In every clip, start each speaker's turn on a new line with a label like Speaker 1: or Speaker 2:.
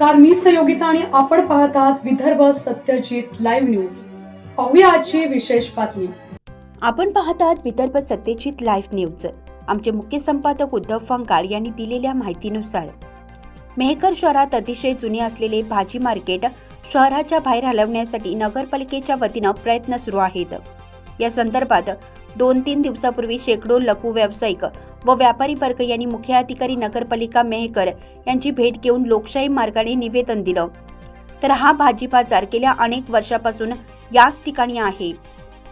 Speaker 1: नमस्कार मी सहयोगिता आणि आपण पाहत आहात विदर्भ सत्यजित लाईव्ह न्यूज. पाहूया आजची विशेष बातमी.
Speaker 2: आपण पाहत आहात विदर्भ सत्यजित लाईव्ह न्यूज. आमचे मुख्य संपादक उद्धव फंगाळ यांनी दिलेल्या माहितीनुसार मेहकर शहरात अतिशय जुने असलेले भाजी मार्केट शहराच्या बाहेर हलवण्यासाठी नगरपालिकेच्या वतीनं प्रयत्न सुरू आहेत. या संदर्भात दोन तीन दिवसापूर्वी शेकडो लघु व्यावसायिक व व्यापारी वर्ग यांनी मुख्याधिकारी नगरपालिका मेहकर यांची भेट घेऊन लोकशाही मार्गाने निवेदन दिलं. तर हा भाजी बाजार गेल्या अनेक वर्षापासून याच ठिकाणी आहे.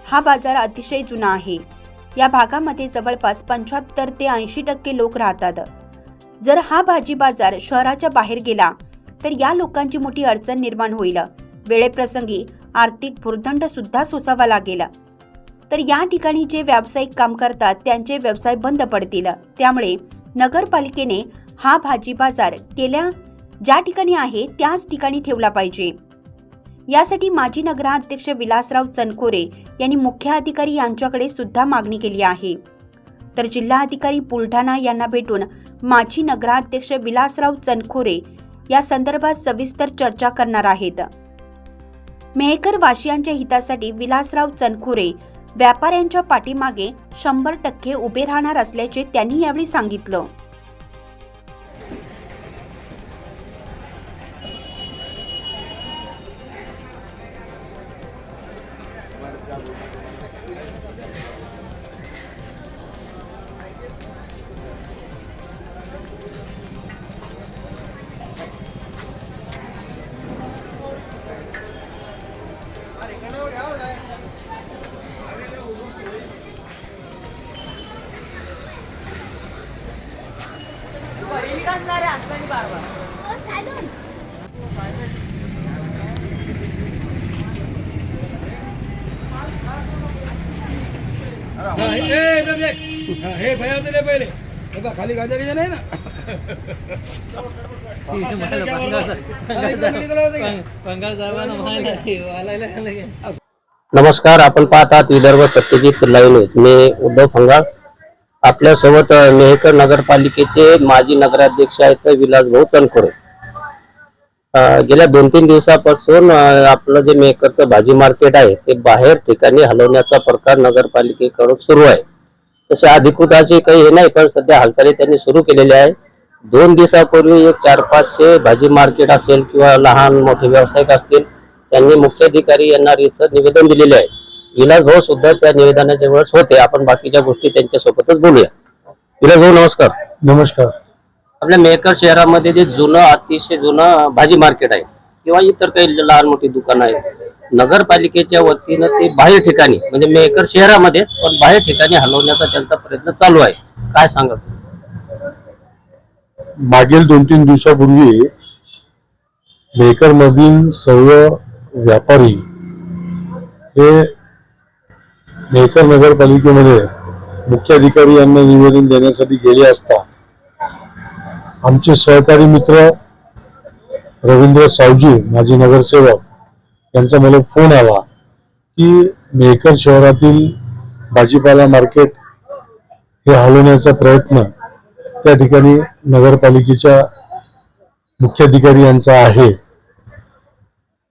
Speaker 2: हा बाजार अतिशय जुना आहे. या भागामध्ये जवळपास पंच्याहत्तर ते ऐंशी टक्के लोक राहतात. जर हा भाजी बाजार शहराच्या बाहेर गेला तर या लोकांची मोठी अडचण निर्माण होईल. वेळेप्रसंगी आर्थिक भुर्दंड सुद्धा सोसावा लागेल. तर या ठिकाणी जे व्यावसायिक काम करतात त्यांचे व्यवसाय बंद पडतील. त्यामुळे नगरपालिकेने हा भाजी बाजार केल्या ज्या ठिकाणी आहे त्याच ठिकाणी ठेवला पाहिजे. यासाठी माजी नगराध्यक्ष विलासराव चनकोरे यांनी मुख्य अधिकारी यांच्याकडे सुद्धा मागणी केली आहे. तर जिल्हाधिकारी बुलढाणा यांना भेटून माजी नगराध्यक्ष विलासराव चनखोरे या संदर्भात सविस्तर चर्चा करणार आहेत. मेहकर वाशियांच्या हितासाठी विलासराव चनखोरे व्यापाऱ्यांच्या पाठीमागे शंभर टक्के उभे राहणार असल्याचे त्यांनी यावेळी सांगितलं.
Speaker 3: हा, हे भया दिले पहिले. हे बघ, खाली गांजा गिजा नाही ना?
Speaker 4: नमस्कार आपण पाहत आहात विदर्भ सत्यजित लाईव्ह न्यूज. मी उद्धव फंगाळ आपल्यासोबत मेहकर नगरपालिकेचे माजी नगराध्यक्ष आहेत विलास भाऊ चनखोरे. गेल्या दोन तीन दिवसापासून आपलं जे मेहकरचं भाजी मार्केट आहे ते बाहेर ठिकाणी हलवण्याचा प्रकार नगरपालिकेकडून सुरू आहे. तसे अधिकृत असे काही हे नाही पण सध्या हालचाली त्यांनी सुरू केलेल्या आहे दोन दिवसापूर्वी एक चार पाचशे भाजी मार्केट असेल किंवा लहान मोठे व्यावसायिक असतील त्यांनी मुख्याधिकारी यांना रिसर निवेदन दिलेले आहे. विलास भाऊ सुद्धा त्या निवेदनाच्या वेळेस होते. आपण बाकीच्या गोष्टी त्यांच्या सोबतच बोलूया. विलास भाऊ नमस्कार.
Speaker 5: नमस्कार.
Speaker 4: आपल्या मेहकर शहरामध्ये जे जुनं अतिशय जुनं भाजी मार्केट आहे किंवा इतर काही लहान मोठी दुकानं आहेत नगरपालिकेच्या वतीनं ते बाहेर ठिकाणी म्हणजे मेकर शहरामध्ये पण बाहेर ठिकाणी हलवण्याचा त्यांचा प्रयत्न चालू आहे. काय सांगा
Speaker 5: मागील दोन तीन दिवसापूर्वी मेकर मधील सर्व व्यापारी हे मेकर नगरपालिकेमध्ये मुख्याधिकारी यांना निवेदन देण्यासाठी गेले असता आमचे सहकारी मित्र रवींद्र सावजी माजी नगरसेवक यांचा मला फोन आला की मेकर शहरातील भाजीपाला मार्केट हे हलवण्याचा प्रयत्न त्या ठिकाणी नगरपालिकेच्या मुख्याधिकारी यांचा आहे.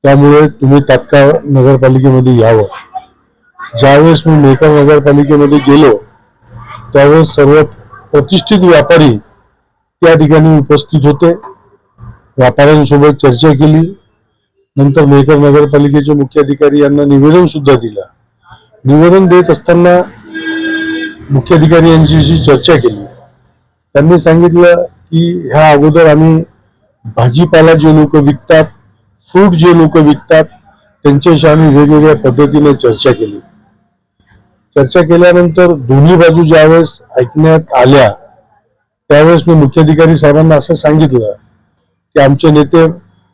Speaker 5: त्यामुळे तुम्ही तात्काळ नगरपालिकेमध्ये यावं. ज्यावेळेस मी मेकर नगरपालिकेमध्ये गेलो त्यावेळेस सर्व प्रतिष्ठित व्यापारी त्या ठिकाणी उपस्थित होते. व्यापाऱ्यांसोबत चर्चा केली. नंतर मेहकर नगरपालिकेचे मुख्याधिकारी यांना निवेदन सुद्धा दिलं. निवेदन देत असताना मुख्याधिकारी यांच्याशी चर्चा केली. त्यांनी सांगितलं की ह्या अगोदर आम्ही भाजीपाला जे लोक विकतात फ्रूट जे लोक विकतात त्यांच्याशी आम्ही वेगवेगळ्या पद्धतीने चर्चा केली. चर्चा केल्यानंतर दोन्ही बाजू ज्यावेळेस ऐकण्यात आल्या त्यावेळेस मी मुख्याधिकारी साहेबांना असं सांगितलं की आमचे नेते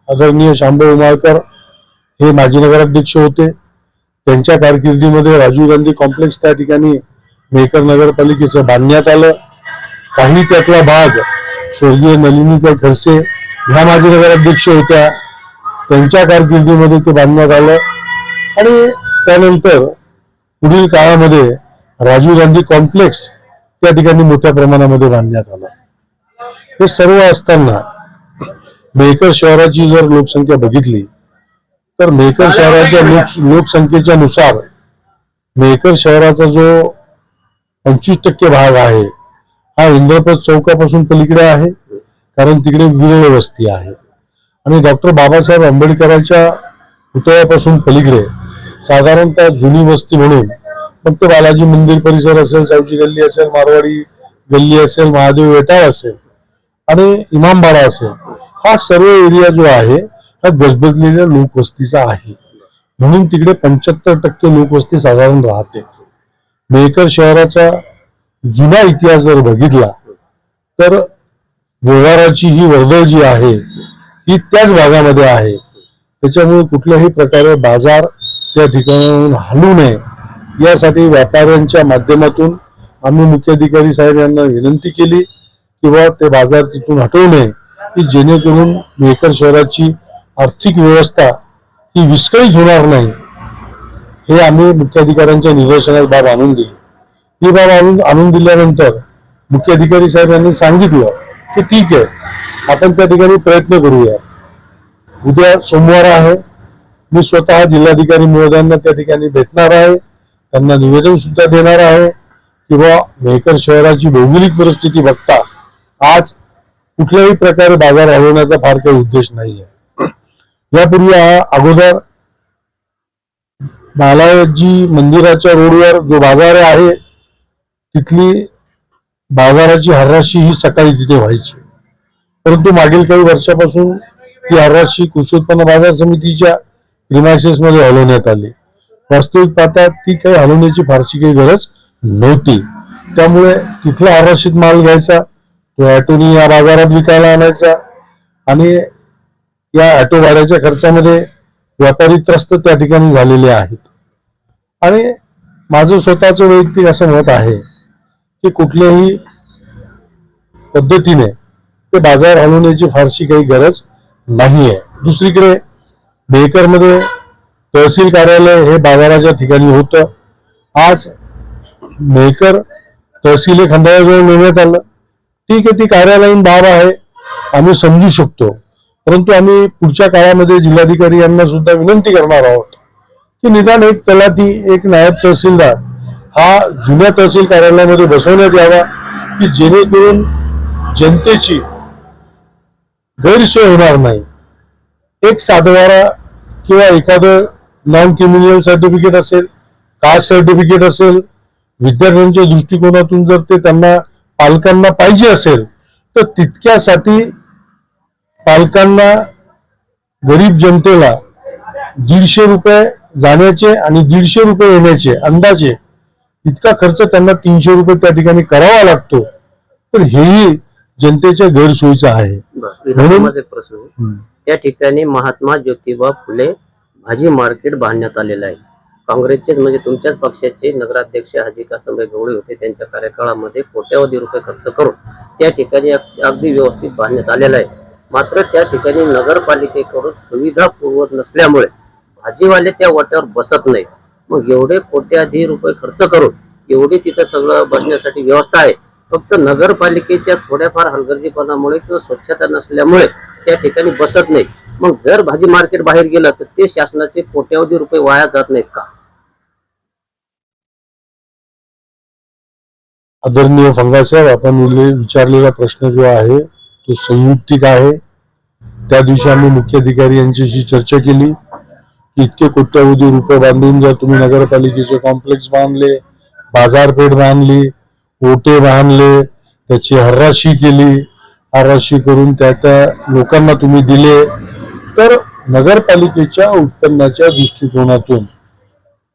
Speaker 5: आदरणीय शांबा उमाळकर हे माजी नगराध्यक्ष होते. त्यांच्या कारकिर्दीमध्ये राजीव गांधी कॉम्प्लेक्स त्या ठिकाणी मेकर नगरपालिकेचं बांधण्यात आलं. काही त्यातला भाग स्वर्गीय नलिनीकर खडसे ह्या माजी नगराध्यक्ष होत्या. त्यांच्या कारकिर्दीमध्ये ते बांधण्यात आलं. आणि त्यानंतर पुढील काळामध्ये राजीव गांधी कॉम्प्लेक्स त्या ठिकाणी मोठ्या प्रमाणामध्ये बांधण्यात आलं. हे सर्व असताना मेहकर शहराची जर लोकसंख्या बघितली तर मेहकर शहराच्या लोक लोकसंख्येच्या नुसार मेहकर शहराचा जो पंचवीस टक्के भाग आहे हा इंद्रप्रस्थ चौकापासून पलीकडे आहे कारण तिकडे विरळ वस्ती आहे. आणि डॉक्टर बाबासाहेब आंबेडकरांच्या पुतळ्यापासून पलीकडे साधारणतः जुनी वस्ती म्हणून मग ते बालाजी मंदिर परिसर असेल सावजी गल्ली असेल मारवाडी गल्ली असेल महादेव वेटाळ असेल आणि इमामबाडा असेल हा सर्व एरिया जो आहे हा गजबजलेल्या लोकवस्तीचा आहे. म्हणून तिकडे पंच्याहत्तर टक्के लोकवस्ती साधारण राहते. मेकर शहराचा जुना इतिहास जर बघितला तर व्यवहाराची ही वर्दळ जी आहे ही त्याच भागामध्ये आहे. त्याच्यामुळे कुठल्याही प्रकारे बाजार त्या ठिकाणाहून हलू नये. यासाठी व्यापाऱ्यांच्या माध्यमातून आम्ही मुख्याधिकारी साहेब यांना विनंती केली किंवा ते बाजार तिथून हटवू नये. की जेणेकरून मेहकर शहराची आर्थिक व्यवस्था ही विस्कळीत होणार नाही. हे आम्ही मुख्याधिकाऱ्यांच्या निदर्शनास बाब आणून दिली. ही बाब आणून आणून दिल्यानंतर मुख्याधिकारी साहेब यांनी सांगितलं की ठीक आहे आपण त्या ठिकाणी प्रयत्न करूया. उद्या सोमवार आहे. मी स्वतः जिल्हाधिकारी महोदयांना त्या ठिकाणी भेटणार आहे. त्यांना निवेदन सुद्धा देणार आहे. किंवा मेहकर शहराची भौगोलिक परिस्थिती बघता आज कुठल्याही प्रकारे बाजार हलवण्याचा फार काही उद्देश नाही आहे यापूर्वी अगोदर बालाजी मंदिराच्या रोडवर जो बाजार आहे तिथली बाजाराची हर्राशी ही सकाळी तिथे व्हायची. परंतु मागील काही वर्षापासून ती हर्राशी कृषी उत्पन्न बाजार समितीच्या प्रिमायसेस मध्ये हलवण्यात आली. वास्तविक पाहता ती काही हलवण्याची फारशी काही गरज नव्हती. त्यामुळे तिथला हर्राशीत माल घ्यायचा तो ॲटोनी या बाजारात विकायला आणायचा. आणि या ॲटो भाड्याच्या खर्चामध्ये व्यापारी त्रस्त त्या ठिकाणी झालेले आहेत. आणि माझं स्वतःचं वैयक्तिक असं मत आहे की कुठल्याही पद्धतीने ते बाजार हलवण्याची फारशी काही गरज नाही आहे दुसरीकडे बेकरमध्ये तहसील कार्यालय हे बाजाराच्या ठिकाणी होतं. आज मेकर तहसील हे खंडाळ्याजवळ नेण्यात आलं. ठीक आहे ती कार्यालयीन बाब आहे. आम्ही समजू शकतो. परंतु आम्ही पुढच्या काळामध्ये जिल्हाधिकारी यांना सुद्धा विनंती करणार आहोत की निदान एक तलाठी एक नायब तहसीलदार हा जुन्या तहसील कार्यालयामध्ये बसवण्यात यावा की जेणेकरून जनतेची गैरसोय होणार नाही. एक साधवारा किंवा एखादं नॉन क्रिमिनल सर्टिफिकेट असेल कास्ट सर्टिफिकेट असेल विद्यार्थ्यांच्या दृष्टिकोनातून जर ते त्यांना पालकांना पाहिजे असेल तर तितक्यासाठी पालकांना गरीब जनतेला दीडशे रुपये जाण्याचे आणि दीडशे रुपये येण्याचे अंदाजे इतका खर्च त्यांना तीनशे रुपये त्या ठिकाणी करावा लागतो. तर हेही जनतेच्या गैरसोयीचं आहे. म्हणून-.
Speaker 4: त्या ठिकाणी महात्मा ज्योतिबा फुले भाजी मार्केट बांधण्यात आलेलं आहे. काँग्रेसचेच म्हणजे तुमच्याच पक्षाचे नगराध्यक्ष हाजी कासमभाई गवळी होते. त्यांच्या कार्यकाळामध्ये कोट्यावधी रुपये खर्च करून त्या ठिकाणी अग- अगदी व्यवस्थित बांधण्यात आलेलं आहे. मात्र त्या ठिकाणी नगरपालिकेकडून सुविधा पुरवत नसल्यामुळे भाजीवाले त्या वाट्यावर बसत नाही मग एवढे कोट्याधी रुपये खर्च करून एवढी तिथं सगळं बसण्यासाठी व्यवस्था आहे. फक्त नगरपालिकेच्या थोड्याफार हलगर्जीपणामुळे किंवा स्वच्छता नसल्यामुळे त्या ठिकाणी बसत नाही मग जर भाजी मार्केट बाहेर गेलं तर ते शासनाचे कोट्यावधी रुपये वाया जात नाहीत का?
Speaker 5: आदरणीय फंगासाहेब आपण विचारलेला प्रश्न जो आहे तो संयुक्तिक आहे. त्या दिवशी आम्ही मुख्याधिकारी यांच्याशी चर्चा केली की इतके कोट्यावधी रुपये बांधून जर तुम्ही नगरपालिकेचे कॉम्प्लेक्स बांधले बाजारपेठ बांधली ओटे बांधले त्याची हर्राशी केली हर्राशी करून त्या त्या लोकांना तुम्ही दिले तर नगरपालिकेच्या उत्पन्नाच्या दृष्टिकोनातून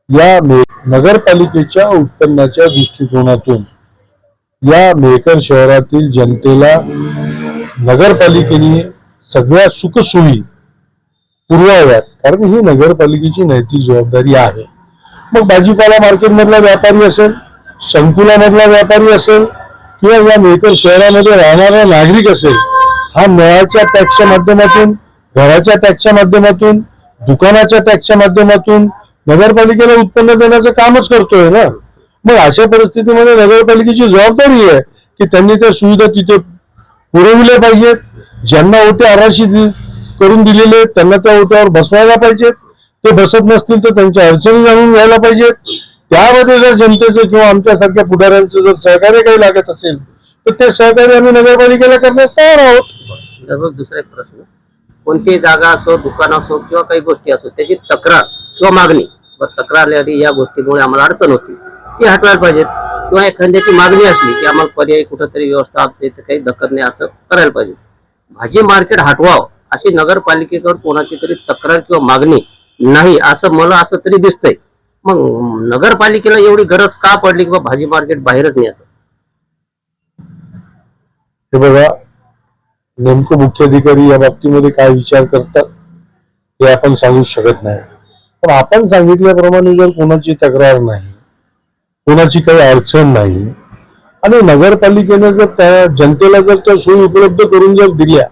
Speaker 5: या नगरपालिकेच्या उत्पन्नाच्या दृष्टिकोनातून या मेकर शहरातील जनतेला नगरपालिकेने सगळ्या सुखसोयी पुरवाव्यात कारण ही नगरपालिकेची नैतिक जबाबदारी आहे. मग भाजीपाला मार्केटमधला व्यापारी असेल संकुलामधला व्यापारी असेल किंवा या मेकर शहरामध्ये राहणारा नागरिक असेल हा मेळाच्या टॅक्सच्या माध्यमातून घराच्या टॅक्सच्या माध्यमातून दुकानाच्या टॅक्सच्या माध्यमातून नगरपालिकेला उत्पन्न देण्याचं कामच करतोय ना? मग अशा परिस्थितीमध्ये नगरपालिकेची जबाबदारी आहे की त्यांनी त्या सुविधा तिथे पुरवल्या पाहिजेत ज्यांना ओटे आराशी करून दिलेले आहेत, त्यांना त्या ओट्यावर बसवायला पाहिजेत ते बसत नसतील तर त्यांच्या अडचणी जाणून घ्यायला पाहिजेत. त्यामध्ये जर जनतेचं किंवा आमच्यासारख्या पुढाऱ्यांचं जर सहकार्य काही लागत असेल तर ते सहकार्य आम्ही नगरपालिकेला करण्यास तयार आहोत.
Speaker 4: दुसरा एक प्रश्न. कोणतीही जागा असो दुकान असो किंवा काही गोष्टी असो त्याची तक्रार किंवा मागणी. व तक्रार या गोष्टीमुळे आम्हाला अडचण होती. ती हटवायला पाहिजेत किंवा एखाद्याची मागणी असली की आम्हाला पर्यायी कुठंतरी व्यवस्था असते तर काही दखल नाही असं करायला पाहिजे. भाजी मार्केट हटवावं अशी नगरपालिकेकडून कोणाची तरी तक्रार किंवा मागणी नाही असं मला असं तरी दिसतंय. मग नगरपालिकेला एवढी गरज का पडली की भाजी मार्केट बाहेरच नाही असं?
Speaker 5: हे बघा नेमकं मुख्याधिकारी या बाबतीमध्ये काय विचार करतात हे आपण सांगू शकत नाही. पण आपण सांगितल्याप्रमाणे जर कोणाची तक्रार नाही कोणाची काही अडचण नाही आणि नगरपालिकेने जर त्या जनतेला जर त्या सोयी उपलब्ध करून जर दिल्या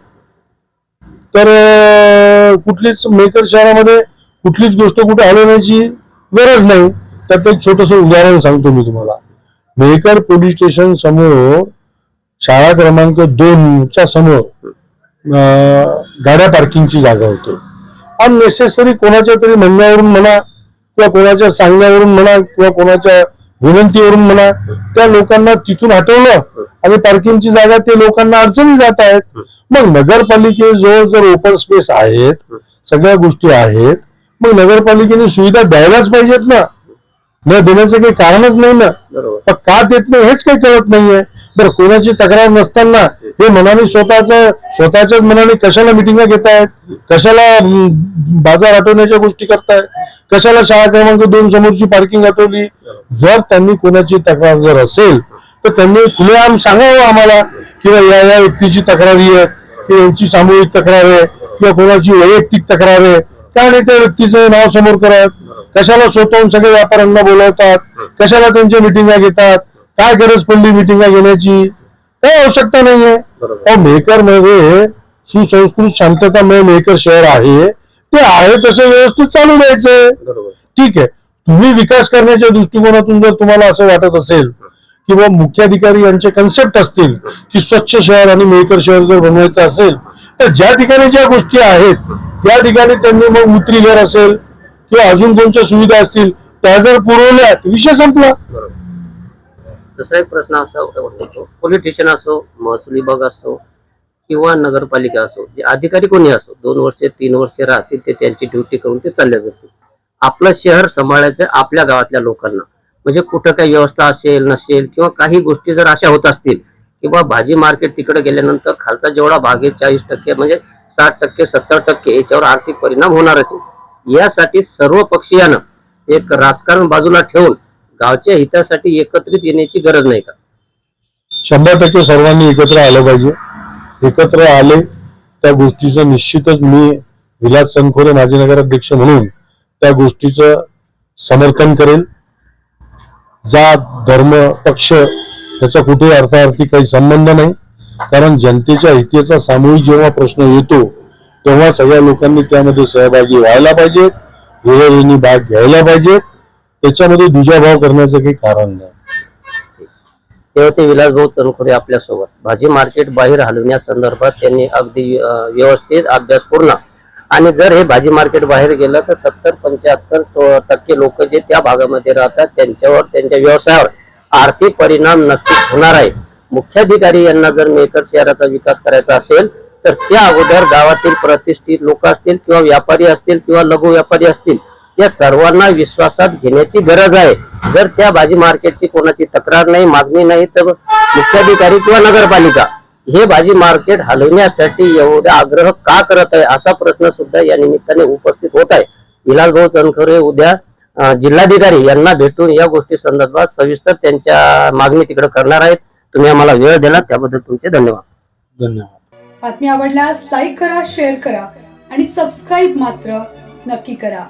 Speaker 5: तर कुठलीच मेकर शहरामध्ये कुठलीच गोष्ट कुठे हलवण्याची गरज नाही. त्यात एक छोटस उदाहरण सांगतो मी तुम्हाला. मेकर पोलीस स्टेशन समोर शाळा क्रमांक दोन च्या समोर गाड्या पार्किंगची जागा होते. अननेसेसरी कोणाच्या तरी म्हणण्यावरून म्हणा किंवा कोणाच्या सांगण्यावरून म्हणा किंवा कोणाच्या विनंतीवरून म्हणा त्या लोकांना तिथून हटवलं आणि पार्किंगची जागा ते लोकांना अडचणी जात आहेत. मग नगरपालिकेजवळ जर ओपन स्पेस आहेत सगळ्या गोष्टी आहेत मग नगरपालिकेने सुविधा द्यायलाच पाहिजेत ना? न देण्याचं काही कारणच नाही ना? पण का देत नाही? हेच काही कळत नाहीये. बरं कोणाची तक्रार नसताना हे मनाने स्वतःच स्वतःच्याच मनाने कशाला मिटिंगा घेतायत? कशाला बाजार हटवण्याच्या गोष्टी करतायत? कशाला शाळा क्रमांक दोन समोरची पार्किंग आठवली? जर त्यांनी कोणाची तक्रार जर असेल तर त्यांनी खुलेआम सांगावं आम्हाला किंवा या या व्यक्तीची तक्रारी आहे किंवा यांची सामूहिक तक्रार आहे किंवा कोणाची वैयक्तिक तक्रार आहे. का नाही त्या व्यक्तीचं नाव समोर करत? कशाला स्वतःहून सगळे व्यापाऱ्यांना बोलवतात? कशाला त्यांच्या मिटिंगा घेतात? काय गरज पडली मिटिंगा घेण्याची? काही आवश्यकता नाहीये. मेकरमध्ये सुसंस्कृत शांततामय मेकर शहर आहे. ते आहे तसं व्यवस्थित चालू द्यायचं ठीक आहे. तुम्ही विकास करण्याच्या दृष्टिकोनातून जर तुम्हाला असं वाटत असेल किंवा मुख्याधिकारी यांचे कन्सेप्ट असतील की स्वच्छ शहर आणि मेकर शहर जर बनवायचं असेल तर ज्या ठिकाणी ज्या गोष्टी आहेत त्या ठिकाणी त्यांनी मग मुत्री घर असेल किंवा अजून कोणत्या सुविधा असतील त्या जर पुरवल्या विषय संपला.
Speaker 4: दुसरा एक प्रश्न असा होतो पोलीस स्टेशन असो महसूल विभाग असो किंवा नगरपालिका असो जे अधिकारी कोणी असो दोन वर्ष तीन वर्ष राहतील ते त्यांची ड्युटी करून ते चालले जातील. आपलं शहर सांभाळायचं आपल्या गावातल्या लोकांना. म्हणजे कुठं काही व्यवस्था असेल नसेल किंवा काही गोष्टी जर अशा होत असतील किंवा भाजी मार्केट तिकडे गेल्यानंतर खालचा जेवढा भाग आहे चाळीस टक्के म्हणजे साठ टक्के सत्तर टक्के याच्यावर आर्थिक परिणाम होणारच आहे. यासाठी सर्व पक्षीयानं एक राजकारण बाजूला ठेवून गावच्या हितासाठी एकत्रित येण्याची गरज नाही का?
Speaker 5: शंभर टक्के सर्वांनी एकत्र आलं पाहिजे. एकत्र आले त्या गोष्टीचं निश्चितच मी विलास संखोरे माजी नगराध्यक्ष म्हणून त्या गोष्टीचं समर्थन करेल. जात धर्म पक्ष याचा कुठेही अर्थार्थी काही संबंध नाही. कारण जनतेच्या हितेचा सामूहिक जेव्हा प्रश्न येतो तेव्हा सगळ्या लोकांनी त्यामध्ये सहभागी व्हायला पाहिजेत. वेळोवेळी भाग घ्यायला पाहिजे त्याच्यामध्ये दुजाभाव करण्याचं काही कारण नाही.
Speaker 4: तेव्हा ते विलासभाऊ तनखुरे आपल्यासोबत. भाजी मार्केट बाहेर हलवण्यासंदर्भात त्यांनी अगदी अं, व्यवस्थित अभ्यासपूर्ण आणि जर हे भाजी मार्केट बाहेर गेलं तर सत्तर पंच्याहत्तर टक्के लोक जे त्या भागामध्ये राहतात त्यांच्यावर त्यांच्या व्यवसायावर आर्थिक परिणाम नक्कीच होणार आहे. मुख्याधिकारी यांना जर मेकर शहराचा विकास करायचा असेल तर त्या अगोदर गावातील प्रतिष्ठित लोक असतील किंवा व्यापारी असतील किंवा लघु व्यापारी असतील या सर्वांना विश्वासात घेण्याची गरज आहे. जर त्या भाजी मार्केटची कोणाची तक्रार नाही मागणी नाही तर मुख्याधिकारी किंवा नगरपालिका हे भाजी मार्केट हलवण्यासाठी एवढा आग्रह का करत आहे असा प्रश्न सुद्धा या निमित्ताने उपस्थित होत आहे. विलासभाऊ चनखरे उद्या जिल्हाधिकारी यांना भेटून या गोष्टी संदर्भात सविस्तर त्यांच्या मागणी तिकडे करणार आहेत. तुम्ही आम्हाला वेळ दिला त्याबद्दल तुमचे धन्यवाद.
Speaker 5: धन्यवाद.
Speaker 1: बातमी आवडल्यास लाईक करा शेअर करा आणि सबस्क्राईब मात्र नक्की करा.